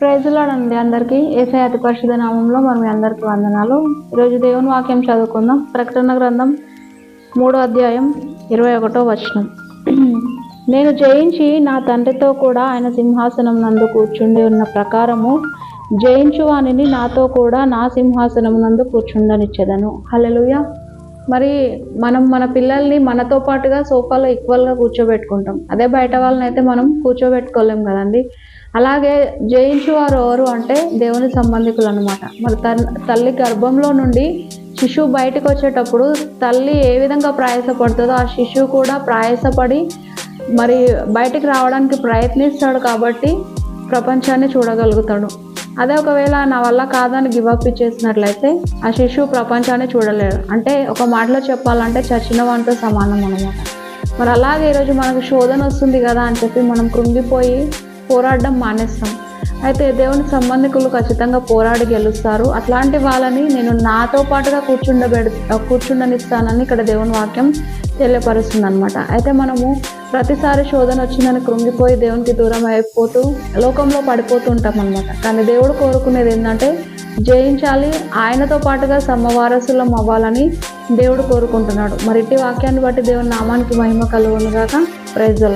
ప్రైజులాడండి అందరికీ. ఏసై అతి పరిశుద్ధ నామంలో మనం అందరికీ వందనాలు. ఈరోజు దేవుని వాక్యం చదువుకుందాం. ప్రకటన గ్రంథం మూడో అధ్యాయం ఇరవై ఒకటో వచనం. నేను జయించి నా తండ్రితో కూడా ఆయన సింహాసనం నందు కూర్చుండి ఉన్న ప్రకారము జయించువానిని నాతో కూడా నా సింహాసనం నందు కూర్చుండనిచ్చేదను. హల్లెలూయా మరి మనం మన పిల్లల్ని మనతో పాటుగా సోఫాలో ఈక్వల్గా కూర్చోబెట్టుకుంటాం. అదే బయట వాళ్ళని అయితే మనం కూర్చోబెట్టుకోలేం కదండి. అలాగే జయించు వారు ఎవరు అంటే దేవుని సంబంధికులు అనమాట మరి తన్- తల్లి గర్భంలో నుండి శిశువు బయటకు వచ్చేటప్పుడు తల్లి ఏ విధంగా ప్రయాసపడుతుందో ఆ శిశువు కూడా ప్రయాసపడి మరి బయటికి రావడానికి ప్రయత్నిస్తాడు కాబట్టి ప్రపంచాన్ని చూడగలుగుతాడు. అదే ఒకవేళ నా వల్ల కాదని గివప్ ఇచ్చేసినట్లయితే ఆ శిశువు ప్రపంచాన్ని చూడలేడు. అంటే ఒక మాటలో చెప్పాలంటే చచ్చిన వాటితో సమానం అనమాట మరి అలాగే ఈరోజు మనకు శోధన వస్తుంది కదా అని చెప్పి మనం కృంగిపోయి పోరాడడం మానేస్తాం. అయితే దేవుని సంబంధికులు ఖచ్చితంగా పోరాడి గెలుస్తారు. అట్లాంటి వాళ్ళని నేను నాతో పాటుగా కూర్చుండబెడు కూర్చుండనిస్తానని ఇక్కడ దేవుని వాక్యం తెలియపరుస్తుంది అనమాట అయితే మనము ప్రతిసారి శోధన వచ్చిందని కృంగిపోయి దేవునికి దూరం అయిపోతూ లోకంలో పడిపోతూ ఉంటాం అనమాట కానీ దేవుడు కోరుకునేది ఏంటంటే జయించాలి ఆయనతో పాటుగా సమవారసులం అవ్వాలని దేవుడు కోరుకుంటున్నాడు. మరి ఇట్టి వాక్యాన్ని బట్టి దేవుని నామానికి మహిమ కలుగునుగాక. Praise the